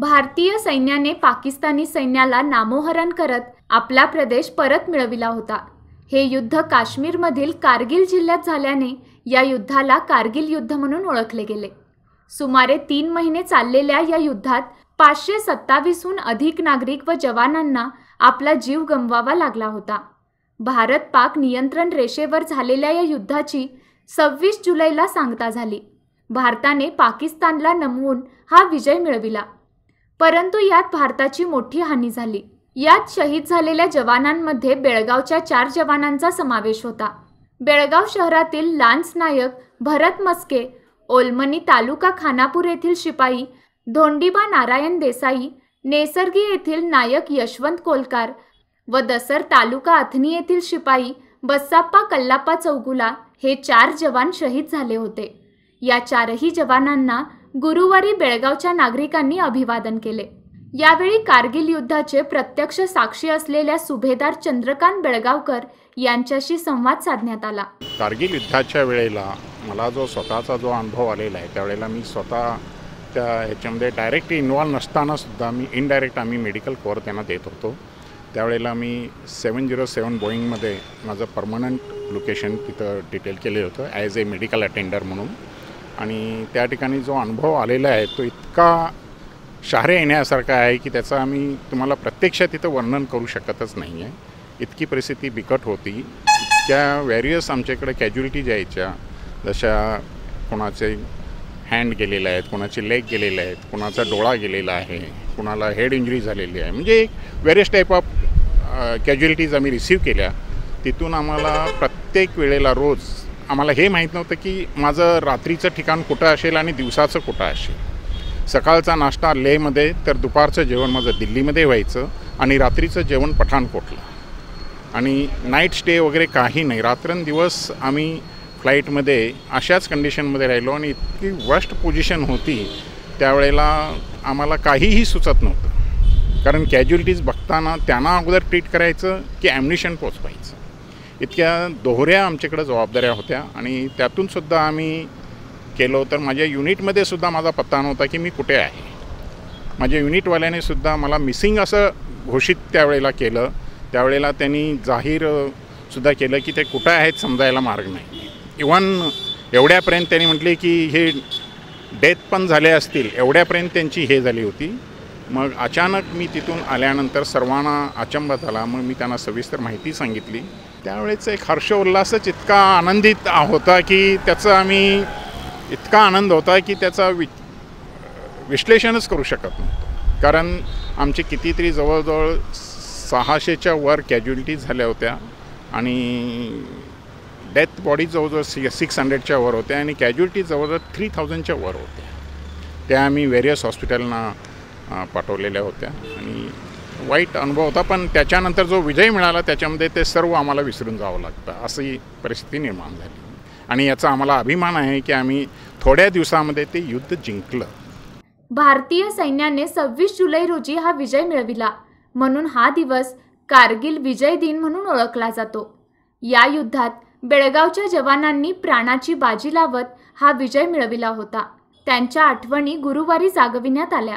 भारतीय सैन्याने पाकिस्तानी सैन्याला नामोहरण करत आपला प्रदेश परत मिळविला होता. हे युद्ध काश्मीरमधील कारगिल जिल्ह्यात झाल्याने या युद्धाला कारगिल युद्ध म्हणून ओळखले गेले. सुमारे तीन महिने चाललेल्या या युद्धात पाचशे सत्तावीसहून अधिक नागरिक व जवानांना आपला जीव गमवावा लागला होता. भारत पाक नियंत्रण रेषेवर झालेल्या या युद्धाची सव्वीस जुलैला सांगता झाली. भारताने पाकिस्तानला नमवून हा विजय मिळविला. परंतु यात भारताची मोठी हानी झाली. यात शहीद झालेल्या जवानांमध्ये बेळगावच्या चार जवानांचा समावेश होता. बेळगाव शहरातील लान्स नायक भरत मस्के ओलमनी तालुका खानापूर येथील शिपाई धोंडीबा नारायण देसाई नेसर्गी येथील नायक यशवंत कोलकार व दसर तालुका अथनी येथील शिपाई बस्साप्पा कल्लाप्पा चौगुला हे चार जवान शहीद झाले होते. या चारही जवानांना गुरुवारी बेळगावच्या नागरिकांनी अभिवादन केले. यावेळी कारगिल युद्धाचे प्रत्यक्ष साक्षी असलेल्या सुभेदार चंद्रकांत बेळगावकर यांच्याशी संवाद साधण्यात आला. कारगिल युद्धाच्या वेळेला मला जो स्वतःचा जो अनुभव आलेला आहे त्यावेळेला मी स्वतः त्या ह्याच्यामध्ये डायरेक्ट इन्व्हॉल्व नसताना सुद्धा मी इनडायरेक्ट आम्ही मेडिकल कोअर त्यांना देत होतो. त्यावेळेला मी सेवन झिरो सेवन बोईंगमध्ये माझं परमनंट लोकेशन तिथं डिटेल केलं होतं ॲज ए मेडिकल अटेंडर म्हणून. आणि त्या ठिकाणी जो अनुभव आलेला आहे तो इतका शहरे येण्यासारखा आहे की त्याचं आम्ही तुम्हाला प्रत्यक्षात तिथं वर्णन करू शकतच नाही आहे इतकी परिस्थिती बिकट होती. इतक्या व्हॅरियस आमच्याकडे कॅज्युलिटी यायच्या जशा कोणाचे हँड गेलेले आहेत कोणाचे लेग गेलेले आहेत कोणाचा डोळा गेलेला आहे कोणाला हेड इंजुरी झालेली आहे. म्हणजे एक व्हेरियस टाईप ऑफ कॅज्युलिटीज आम्ही रिसीव केल्या. तिथून आम्हाला प्रत्येक वेळेला रोज आम्हाला हे माहीत नव्हतं की माझं रात्रीचं ठिकाण कुठं असेल आणि दिवसाचं कुठं असेल. सकाळचा नाश्ता लेहमध्ये तर दुपारचं जेवण माझं दिल्लीमध्ये व्हायचं आणि रात्रीचं जेवण पठाणकोटला. आणि नाईट स्टे वगैरे काही नाही. रात्रंदिवस आम्ही फ्लाईटमध्ये अशाच कंडिशनमध्ये राहिलो आणि इतकी वर्स्ट पोझिशन होती त्यावेळेला आम्हाला काहीही सुचत नव्हतं. कारण कॅज्युलिटीज बघताना त्यांना अगोदर ट्रीट करायचं की ॲम्युनिशन पोचवायचं. इतक्या दोहऱ्या आमच्याकडं जबाबदाऱ्या होत्या आणि त्यातूनसुद्धा आम्ही केलो तर माझ्या युनिटमध्ये सुद्धा माझा पत्ता नव्हता की मी कुठे आहे. माझ्या युनिटवाल्याने सुद्धा मला मिसिंग असं घोषित त्यावेळेला केलं. त्यावेळेला त्यांनी जाहीर सुद्धा केलं की ते कुठं आहेत समजायला मार्ग नाही. इवन एवढ्यापर्यंत त्यांनी म्हटले की हे डेथ पण झाले असतील एवढ्यापर्यंत त्यांची हे झाली होती. मग अचानक मी तिथून आल्यानंतर सर्वांना अचंब झाला. मग मी त्यांना सविस्तर माहिती सांगितली. त्यावेळेच एक हर्षोल्लासच इतका आनंदित होता की त्याचा आम्ही इतका आनंद होता की त्याचा वि विश्लेषणच करू शकत नव्हतं. कारण आमचे कितीतरी जवळजवळ सहाशेच्या वर कॅज्युलिटीज झाल्या होत्या आणि डेथ बॉडी जवळजवळ सि सिक्स हंड्रेडच्या वर होत्या आणि कॅज्युलिटी जवळजवळ थ्री थाउजंडच्या वर होत्या. त्या आम्ही व्हेरियस हॉस्पिटलना पाठवलेल्या होत्या. आणि वाईट अनुभव होता पण त्याच्यानंतर जो विजय मिळाला त्याच्यामध्ये ते सर्व आम्हाला विसरून जावं लागतं अशी परिस्थिती निर्माण झाली. आणि याचा आम्हाला अभिमान आहे की आम्ही थोड्या दिवसामध्ये ते युद्ध जिंकलं. भारतीय सैन्याने सव्वीस जुलै रोजी हा विजय मिळविला. म्हणून हा दिवस कारगिल विजय दिन म्हणून ओळखला जातो. या युद्धात बेळगावच्या जवानांनी प्राणाची बाजी लावत हा विजय मिळविला होता. त्यांच्या आठवणी गुरुवारी जागविण्यात आल्या.